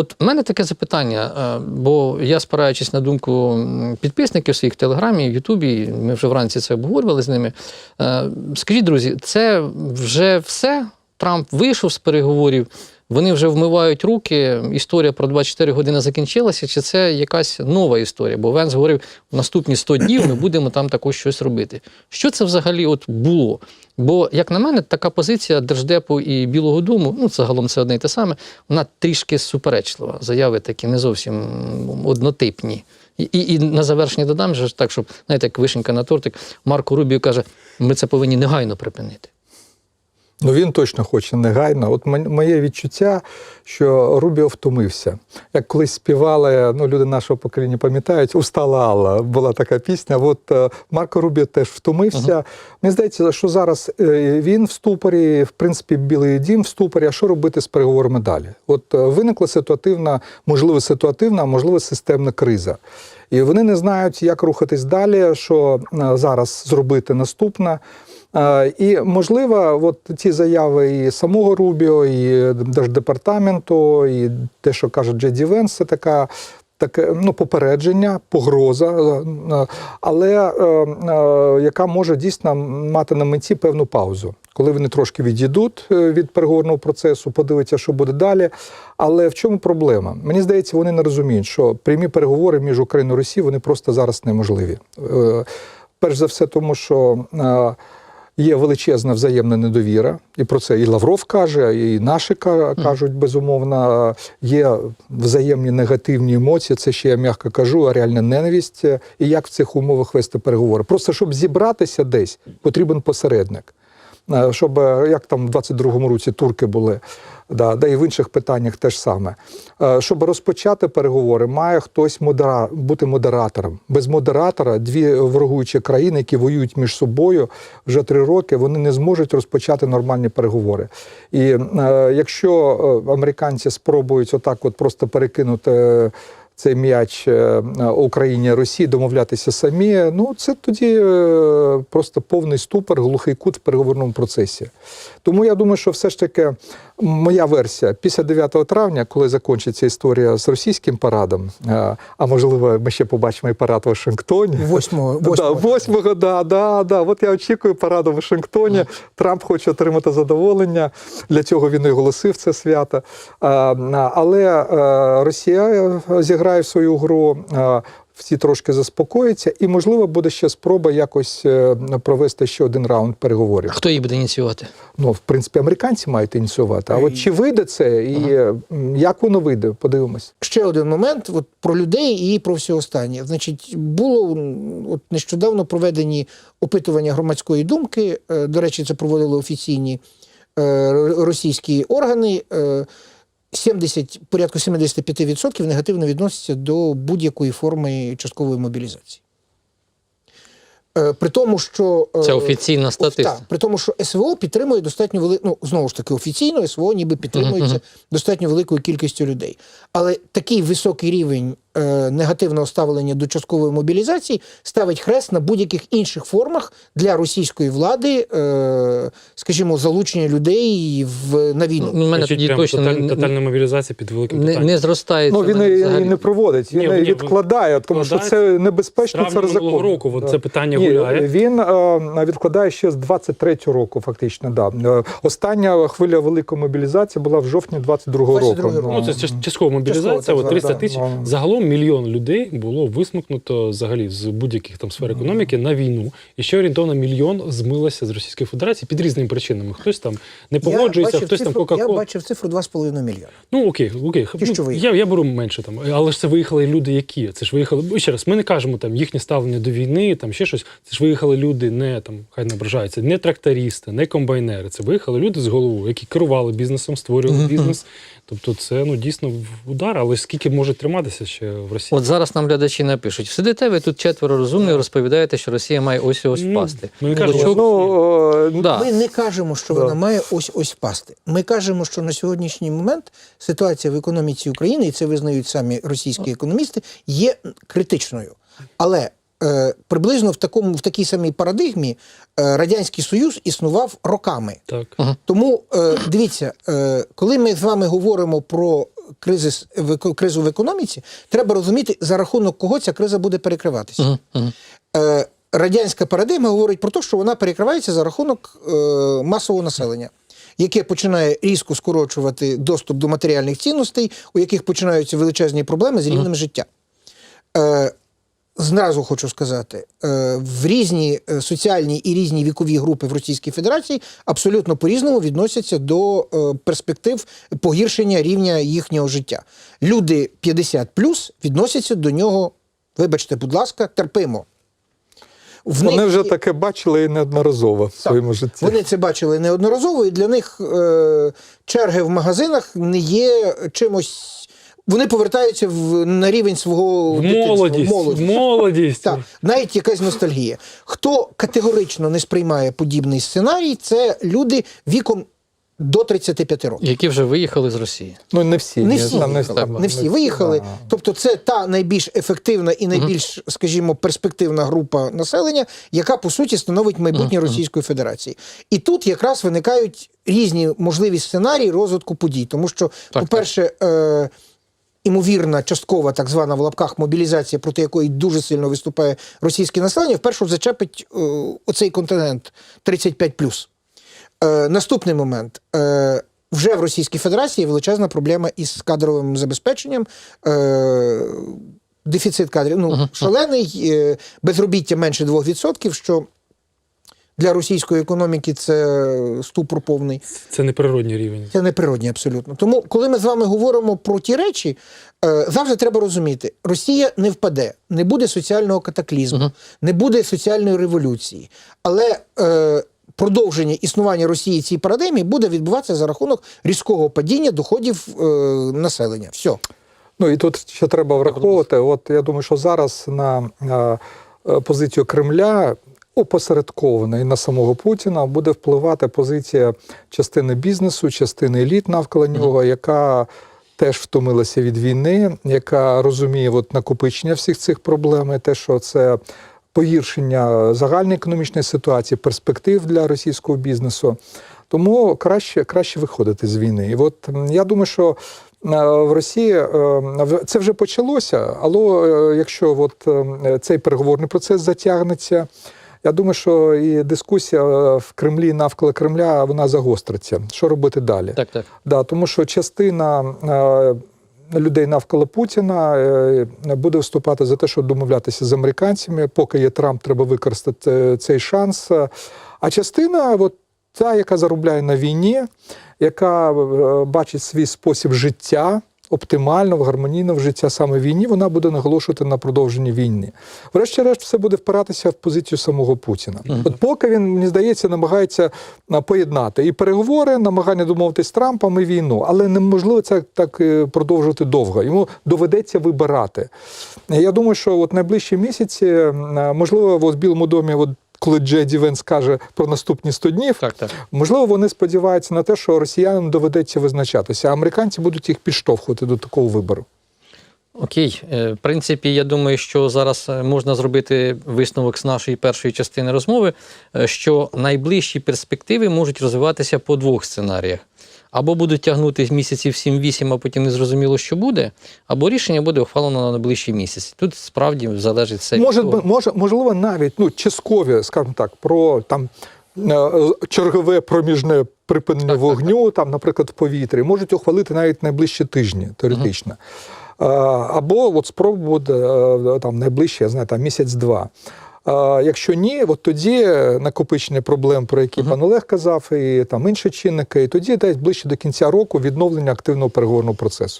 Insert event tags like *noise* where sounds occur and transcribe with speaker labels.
Speaker 1: От в мене таке запитання, е, бо я спираючись на думку підписників своїх в Телеграмі, в Ютубі, ми вже вранці це обговорювали з ними. Е, Скажіть, друзі, це вже все? Трамп вийшов з переговорів, вони вже вмивають руки. Історія про 24 години закінчилася, чи це якась нова історія? Бо Венс говорив, в наступні 100 днів ми будемо там також щось робити. Що це взагалі от було? Бо, як на мене, така позиція Держдепу і Білого Дому, ну загалом це одне і те саме, вона трішки суперечлива. Заяви такі не зовсім однотипні. І, і, і на завершення додам, що так, щоб знаєте, як вишенька на тортик, Марко Рубіо каже: ми це повинні негайно припинити.
Speaker 2: Ну він точно хоче негайно. От моє відчуття, що Рубіо втомився. Як колись співали, ну люди нашого покоління пам'ятають, устала Алла була така пісня. От е, Марко Рубіо теж втомився. Мені здається, що зараз е, він в ступорі, в принципі, Білий дім в ступорі. А що робити з переговорами далі? От е, виникла ситуативна, можливо, ситуативна, а можливо, системна криза. І вони не знають, як рухатись далі, що зараз зробити наступне. І можливо, от ті заяви і самого Рубіо, і Держдепартаменту, і те, що каже Джеді Венс, це така. Таке ну, попередження, погроза, е, е, але е, е, яка може дійсно мати на меті певну паузу, коли вони трошки відійдуть е, від переговорного процесу, подивиться, що буде далі. Але в чому проблема? Мені здається, вони не розуміють, що прямі переговори між Україною і Росією вони просто зараз неможливі. Е, Перш за все, тому що е, є величезна взаємна недовіра, і про це і Лавров каже, і наші ка- кажуть, безумовно, є взаємні негативні емоції. Це ще я м'яко кажу, а реальна ненависть. І як в цих умовах вести переговори? Просто щоб зібратися десь, потрібен посередник. Е, Щоб е, як там в 22-му році турки були, да, да і в інших питаннях теж саме. Е, Щоб розпочати переговори, має хтось модера... бути модератором. Без модератора дві ворогуючі країни, які воюють між собою вже три роки, вони не зможуть розпочати нормальні переговори. І е, якщо американці спробують отак, от просто перекинути. Цей м'яч е, Україні Росії домовлятися самі. Ну це тоді е, просто повний ступор, глухий кут в переговорному процесі. Тому я думаю, що все ж таки моя версія після 9 травня, коли закінчиться історія з російським парадом, е, а можливо, ми ще побачимо і парад в Вашингтоні.
Speaker 3: Восьмого, *laughs*
Speaker 2: Да,
Speaker 3: восьмого.
Speaker 2: восьмого, да, да, да. От я очікую параду в Вашингтоні. Трамп хоче отримати задоволення. Для цього він і оголосив це свято. А, Але е, Росія е, зіграє в свою гру. Е, Всі трошки заспокояться, і можливо буде ще спроба якось е, провести ще один раунд переговорів.
Speaker 1: А хто її буде ініціювати?
Speaker 2: Ну, в принципі, американці мають ініціювати. А от чи вийде це, і м, як воно вийде, подивимось.
Speaker 3: Ще один момент от, про людей і про все останнє. Значить, було от, нещодавно проведені опитування громадської думки. Е, До речі, це проводили офіційні е, російські органи. Е, 70, порядку 75% негативно відносяться до будь-якої форми часткової мобілізації. Е, При тому, що е,
Speaker 1: Це офіційна статистика.
Speaker 3: Так, при тому, що СВО підтримує достатньо велику, ну знову ж таки, офіційно СВО ніби підтримується достатньо великою кількістю людей. Але такий високий рівень негативного ставлення до часткової мобілізації ставить хрест на будь-яких інших формах для російської влади, е, скажімо, залучення людей в на війну.
Speaker 1: Ну, мене тоді точно
Speaker 4: тоталь-
Speaker 1: не,
Speaker 4: тотальна мобілізація під великим
Speaker 1: не,
Speaker 4: питанням.
Speaker 1: не зростається.
Speaker 2: Ну він
Speaker 1: в
Speaker 2: і, не проводить, він
Speaker 4: Ні, ні,
Speaker 2: відкладає, тому що це небезпечно, це
Speaker 4: травня року от це питання
Speaker 2: Ні,
Speaker 4: гуляє.
Speaker 2: Він е, відкладає ще з 23-го року, фактично. Да. Е, Остання хвиля великої мобілізації була в жовтні 22-го
Speaker 3: 22-го
Speaker 2: року.
Speaker 3: року.
Speaker 4: Ну, це част- часткова мобілізація,
Speaker 3: Часткова,
Speaker 4: от
Speaker 3: так,
Speaker 4: 300 тисяч.
Speaker 2: ну.
Speaker 4: Загалом мільйон людей було висмикнуто взагалі з будь-яких там сфер економіки на війну. І ще орієнтовно мільйон змилося з Російської Федерації під різними причинами. Хтось там не погоджується, хтось там
Speaker 3: цифру, Я бачив цифру 2,5 мільйона.
Speaker 4: Ну окей, окей.
Speaker 3: Ті,
Speaker 4: ну,
Speaker 3: що
Speaker 4: я, я беру менше там. Але ж це виїхали люди, які? Це ж виїхали. Ще раз, ми не кажемо там їхнє ставлення до війни, там ще щось. Це ж виїхали люди, не там, хай не ображаються, не трактористи, не комбайнери. Це виїхали люди з головою, які керували бізнесом, створювали бізнес. Тобто це ну дійсно удар, але скільки може триматися ще в Росії?
Speaker 1: От зараз нам глядачі напишуть: сидите ви тут четверо розумних, розповідаєте, що Росія має ось ось
Speaker 4: Ну,
Speaker 1: впасти.
Speaker 4: ми не кажемо,
Speaker 1: чого-
Speaker 2: Ну, е,
Speaker 1: Да.
Speaker 3: Ми не кажемо, що
Speaker 2: Да.
Speaker 3: вона має ось ось впасти. Ми кажемо, що на сьогоднішній момент ситуація в економіці України, і це визнають самі російські економісти, є критичною. Але е, приблизно в такому в такій самій парадигмі е, радянський союз існував роками.
Speaker 4: Так.
Speaker 3: Тому е, дивіться, е, коли ми з вами говоримо про кризис, кризу в економіці, треба розуміти, за рахунок кого ця криза буде перекриватися.
Speaker 1: Uh -huh.
Speaker 3: Е, радянська парадигма говорить про те, що вона перекривається за рахунок е, масового населення, яке починає різко скорочувати доступ до матеріальних цінностей, у яких починаються величезні проблеми з рівнем життя. Е, Зразу хочу сказати, е, в різні е, соціальні і різні вікові групи в Російській Федерації абсолютно по-різному відносяться до е, перспектив погіршення рівня їхнього життя. Люди 50 відносяться до нього, вибачте, будь ласка, терпимо. В
Speaker 2: Вони
Speaker 3: них
Speaker 2: вже таке бачили і неодноразово в своєму житті.
Speaker 3: Вони це бачили неодноразово, і для них черги в магазинах не є чимось. Вони повертаються в, на рівень свого
Speaker 4: В
Speaker 3: дитинства,
Speaker 4: молодість. В молодість.
Speaker 3: Так, навіть якась ностальгія. Хто категорично не сприймає подібний сценарій, це люди віком до 35 років.
Speaker 1: Які вже виїхали з Росії.
Speaker 2: Ну, не всі.
Speaker 3: Не всі,
Speaker 2: там
Speaker 3: виїхали, не всі виїхали.
Speaker 2: да.
Speaker 3: Тобто, це та найбільш ефективна і найбільш, скажімо, перспективна група населення, яка по суті становить майбутнє Російської Федерації. І тут якраз виникають різні можливі сценарії розвитку подій, тому що,
Speaker 1: Так,
Speaker 3: по-перше, е, імовірна часткова так звана в лапках мобілізація, проти якої дуже сильно виступає російське населення, вперше зачепить е, оцей континент 35+. Е, наступний момент. Е, вже в Російській Федерації величезна проблема із кадровим забезпеченням. Е, дефіцит кадрів ну, шалений, е, безробіття менше 2%, що для російської економіки це ступор повний.
Speaker 4: Це неприродній рівень.
Speaker 3: Це неприродні абсолютно. Тому, коли ми з вами говоримо про ті речі, е, завжди треба розуміти, Росія не впаде, не буде соціального катаклізму, не буде соціальної революції. Але е, продовження існування Росії цій парадигмі буде відбуватися за рахунок різкого падіння доходів е, населення. Все.
Speaker 2: Ну і тут ще треба враховувати. От я думаю, що зараз на е, позицію Кремля опосередковано і на самого Путіна буде впливати позиція частини бізнесу, частини еліт навколо нього, яка теж втомилася від війни, яка розуміє от, накопичення всіх цих проблем, і те, що це погіршення загальної економічної ситуації, перспектив для російського бізнесу. Тому краще, краще виходити з війни. І от я думаю, що е, в Росії е, це вже почалося, але е, якщо от цей переговорний процес затягнеться, я думаю, що і дискусія е, в Кремлі навколо Кремля вона загостриться. Що робити далі?
Speaker 1: Так, так.
Speaker 2: Да, тому що частина е, людей навколо Путіна е, буде виступати за те, щоб домовлятися з американцями. Поки є Трамп, треба використати цей шанс. А частина, от та, яка заробляє на війні, яка бачить свій спосіб життя. Оптимально, гармонійно в життя саме війні, вона буде наголошувати на продовженні війни. Врешті-решт, все буде впиратися в позицію самого Путіна. От поки він, мені здається, намагається поєднати і переговори, намагання домовитись з Трампом і війну, але неможливо це так е, продовжувати довго. Йому доведеться вибирати. Я думаю, що от найближчі місяці, можливо, в Білому домі, от коли Джей Ді скаже каже про наступні 100 днів,
Speaker 1: Так, так.
Speaker 2: Можливо, вони сподіваються на те, що росіянам доведеться визначатися, а американці будуть їх підштовхувати до такого вибору.
Speaker 1: Окей, Е, в принципі, я думаю, що зараз е, можна зробити висновок з нашої першої частини розмови, е, що найближчі перспективи можуть розвиватися по двох сценаріях. Або будуть тягнути місяців 7-8, а потім не зрозуміло, що буде, або рішення буде ухвалено на найближчий місяць. Тут справді залежить все від
Speaker 2: Може,
Speaker 1: того.
Speaker 2: може, можливо, навіть ну, часткові, скажімо так, про там чергове проміжне припинення вогню, там, наприклад, в повітрі, можуть ухвалити навіть найближчі тижні, теоретично. Е, Або от спробувати е, там найближче, я знаю, там місяць-два. Якщо ні, от тоді накопичення проблем, про які пан Олег казав, і там інші чинники, і тоді десь ближче до кінця року відновлення активного переговорного процесу.